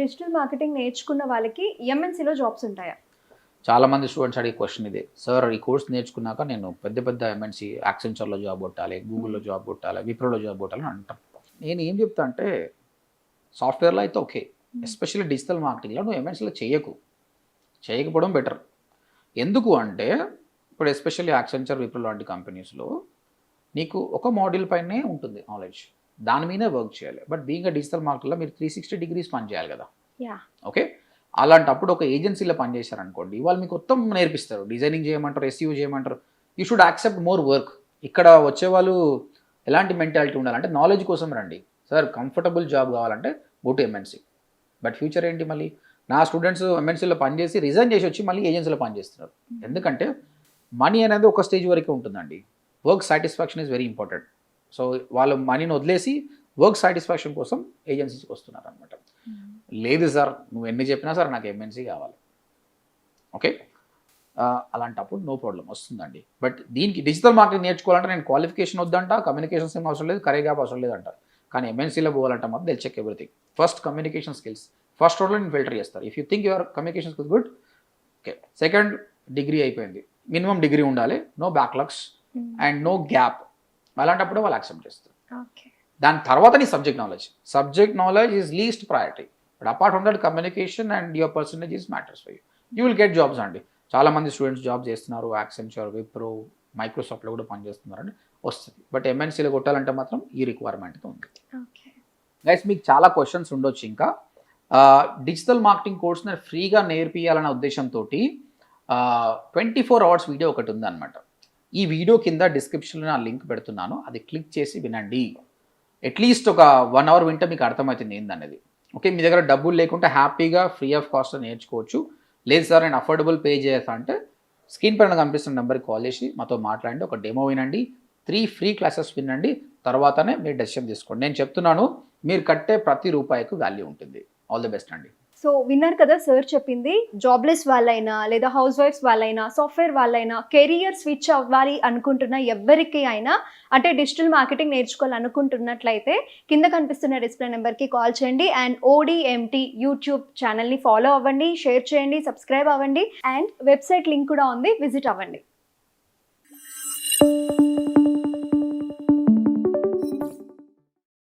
Digital marketing నేర్చుకున్న వాళ్ళకి ఎంఎన్సీలో jobs ఉంటాయా? చాలా మంది స్టూడెంట్స్ అడిగే క్వశ్చన్ ఇది. సార్ ఈ కోర్స్ నేర్చుకున్నాక నేను పెద్ద పెద్ద ఎంఎన్సీ యాక్సెంచర్లో జాబ్ కొట్టాలి గూగుల్లో జాబ్ కొట్టాలి విప్రోలో జాబ్ కొట్టాలి అని అంటాం. నేను ఏం చెప్తా అంటే సాఫ్ట్వేర్లో అయితే ఓకే. ఎస్పెషల్లీ డిజిటల్ మార్కెటింగ్లో నువ్వు ఎంఎన్సీలో చేయకు. చేయకపోవడం బెటర్. ఎందుకు అంటే ఇప్పుడు ఎస్పెషల్లీ యాక్సెంచర్ విప్రో లాంటి కంపెనీస్లో నీకు ఒక మోడల్ పైనే ఉంటుంది నాలెడ్జ్. దాని మీదే వర్క్ చేయాలి. బట్ బీయింగ్ డిజిటల్ మార్కెట్లో మీరు త్రీ సిక్స్టీ డిగ్రీస్ పని చేయాలి కదా. ఓకే అలాంటప్పుడు ఒక ఏజెన్సీలో పనిచేశారనుకోండి వాళ్ళు మీకు మొత్తం నేర్పిస్తారు. డిజైనింగ్ చేయమంటారు ఎస్యూ చేయమంటారు. You should accept more work ఇక్కడ వచ్చే వాళ్ళు ఎలాంటి మెంటాలిటీ ఉండాలంటే నాలెడ్జ్ కోసం రండి. సార్ కంఫర్టబుల్ జాబ్ కావాలంటే go to MNC but future ఏంటి మళ్ళీ? నా స్టూడెంట్స్ ఎంఎన్సీలో పనిచేసి రిజైన్ చేసి వచ్చి మళ్ళీ ఏజెన్సీలో పనిచేస్తున్నారు ఎందుకంటే మనీ అనేది ఒక స్టేజ్ వరకే ఉంటుందండి. Work satisfaction is very important so వాళ్ళు మనీని వదిలేసి వర్క్ సాటిస్ఫాక్షన్ కోసం ఏజెన్సీస్కి వస్తున్నారు అనమాట లేదు సార్ నువ్వు ఎన్ని చెప్పినా సార్ నాకు ఎంఎన్సీ కావాలి. ఓకే అలాంటప్పుడు నో ప్రాబ్లం వస్తుందండి. బట్ దీనికి డిజిటల్ మార్కెటింగ్ నేర్చుకోవాలంటే నేను క్వాలిఫికేషన్ వద్దంట కమ్యూనికేషన్స్ ఏం అవసరం లేదు కరే గ్యాప్ అవసరం లేదంట. కానీ ఎంఎన్సీలో పోవాలంటే మాత్రం they'll check everything first communication skills first రోడ్లో నేను ఫిల్టర్ చేస్తారు if you think your communication skills good okay second degree అయిపోయింది. మినిమం డిగ్రీ ఉండాలి. No backlogs and no gap అలాంటప్పుడు వాళ్ళు యాక్సెప్ట్ చేస్తారు. ఓకే. దాని తర్వాత నీ subject knowledge. Subject knowledge is least priority. But apart from that communication and your percentage is matters for you. You will get jobs అండి. చాలా మంది స్టూడెంట్స్ జాబ్ చేస్తున్నారు. యాక్సెంచర్ విప్రో మైక్రోసాఫ్ట్లో కూడా పనిచేస్తున్నారండి వస్తుంది. బట్ ఎంఎన్సీలో కొట్టాలంటే మాత్రం ఈ రిక్వైర్మెంట్ ఉంది. ఓకే. గైస్ మీకు చాలా క్వశ్చన్స్ ఉండొచ్చు ఇంకా. డిజిటల్ మార్కెటింగ్ కోర్స్ నేను ఫ్రీగా నేర్పియాలనే ఉద్దేశంతో ట్వంటీ ఫోర్ అవర్స్ వీడియో ఒకటి ఉందన్నమాట. ఈ వీడియో కింద డిస్క్రిప్షన్లో నా లింక్ పెడుతున్నాను. అది క్లిక్ చేసి వినండి. అట్లీస్ట్ ఒక వన్ అవర్ వింటే మీకు అర్థమవుతుంది ఏందనేది. ఓకే మీ దగ్గర డబ్బులు లేకుంటే హ్యాపీగా ఫ్రీ ఆఫ్ కాస్ట్ నేర్చుకోవచ్చు. లేదు సార్ నేను అఫోర్డబుల్ పే చేస్తా అంటే స్క్రీన్ పైన కనిపిస్తున్న నెంబర్కి కాల్ చేసి మాతో మాట్లాడండి. ఒక డెమో వినండి. త్రీ ఫ్రీ క్లాసెస్ వినండి. తర్వాతనే మీరు డెసిషన్ తీసుకోండి. నేను చెప్తున్నాను మీరు కట్టే ప్రతి రూపాయికి వాల్యూ ఉంటుంది. ఆల్ ది బెస్ట్ అండి. సో విన్నారు కదా సార్ చెప్పింది జాబ్లెస్ వాళ్ళైనా లేదా హౌస్ వైఫ్స్ వాళ్ళైనా సాఫ్ట్వేర్ వాళ్ళైనా కెరియర్ స్విచ్ అవ్వాలి అనుకుంటున్న ఎవరికి అయినా అంటే డిజిటల్ మార్కెటింగ్ నేర్చుకోవాలనుకుంటున్నట్లయితే కింద కనిపిస్తున్న డిస్ప్లే నెంబర్కి కాల్ చేయండి అండ్ ఓడిఎంటీ యూట్యూబ్ ఛానల్ని ఫాలో అవ్వండి షేర్ చేయండి సబ్స్క్రైబ్ అవ్వండి అండ్ వెబ్సైట్ లింక్ కూడా ఉంది విజిట్ అవ్వండి.